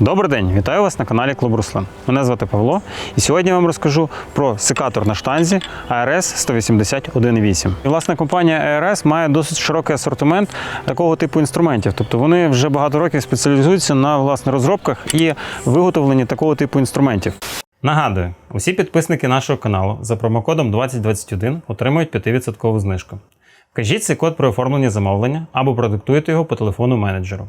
Добрий день, вітаю вас на каналі Клуб Руслан. Мене звати Павло, і сьогодні я вам розкажу про секатор на штанзі ARS 181.8. І власне компанія ARS має досить широкий асортимент такого типу інструментів. Тобто вони вже багато років спеціалізуються на власне розробках і виготовленні такого типу інструментів. Нагадую, усі підписники нашого каналу за промокодом 2021 отримують 5% знижку. Вкажіть цей код при оформленні замовлення або продиктуйте його по телефону менеджеру.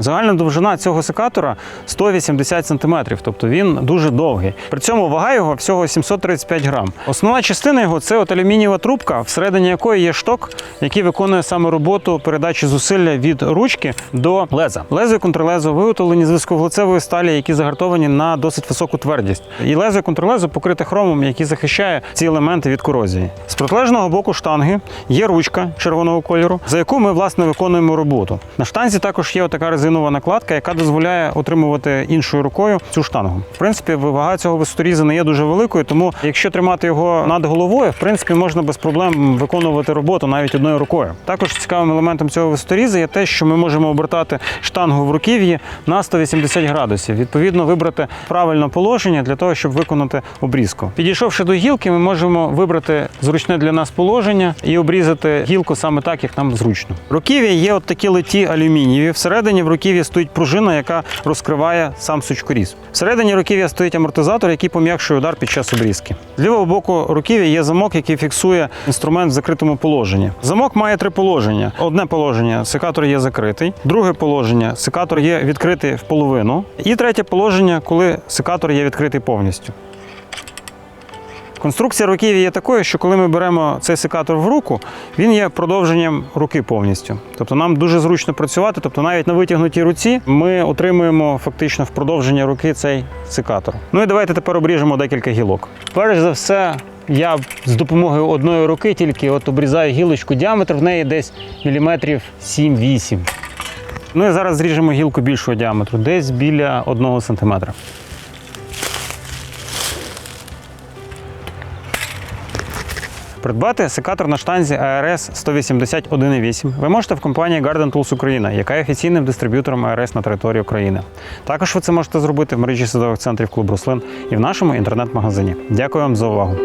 Загальна довжина цього секатора 180 см, тобто він дуже довгий. При цьому вага його всього 735 грам. Основна частина його це от алюмінієва трубка, всередині якої є шток, який виконує саме роботу передачі зусилля від ручки до леза. Лезо і контрлезо виготовлені з високовуглецевої сталі, які загартовані на досить високу твердість. І лезо і контрлезо покрите хромом, який захищає ці елементи від корозії. З протилежного боку штанги є ручка червоного кольору, за яку ми власне виконуємо роботу. На штанзі також є така резинова накладка, яка дозволяє отримувати іншою рукою цю штангу. В принципі, вага цього висоторіза не є дуже великою, тому якщо тримати його над головою, в принципі, можна без проблем виконувати роботу навіть одною рукою. Також цікавим елементом цього висоторіза є те, що ми можемо обертати штангу в руків'ї на 180 градусів. Відповідно, вибрати правильне положення для того, щоб виконати обрізку. Підійшовши до гілки, ми можемо вибрати зручне для нас положення і обрізати гілку саме так, як нам зручно. Руків'я є от такі литі алюмінієві. Всередині в руків'ї стоїть пружина, яка розкриває сам сучкоріз. Всередині руків'я стоїть амортизатор, який пом'якшує удар під час обрізки. З лівого боку руків'я є замок, який фіксує інструмент в закритому положенні. Замок має три положення: одне положення секатор є закритий, друге положення секатор є відкритий в половину, і третє положення, коли секатор є відкритий повністю. Конструкція руків'я є такою, що коли ми беремо цей секатор в руку, він є продовженням руки повністю. Тобто нам дуже зручно працювати. Тобто навіть на витягнутій руці ми отримуємо фактично в продовження руки цей секатор. Ну і давайте тепер обріжемо декілька гілок. Перш за все, я з допомогою одної руки тільки от обрізаю гілочку. Діаметр в неї десь міліметрів 7-8. Ну і зараз зріжемо гілку більшого діаметру, десь біля 1 см. Придбати секатор на штанзі ARS 181.8 ви можете в компанії Garden Tools Україна, яка є офіційним дистриб'ютором ARS на території України. Також ви це можете зробити в мережі садових центрів Клуб Руслин і в нашому інтернет-магазині. Дякую вам за увагу.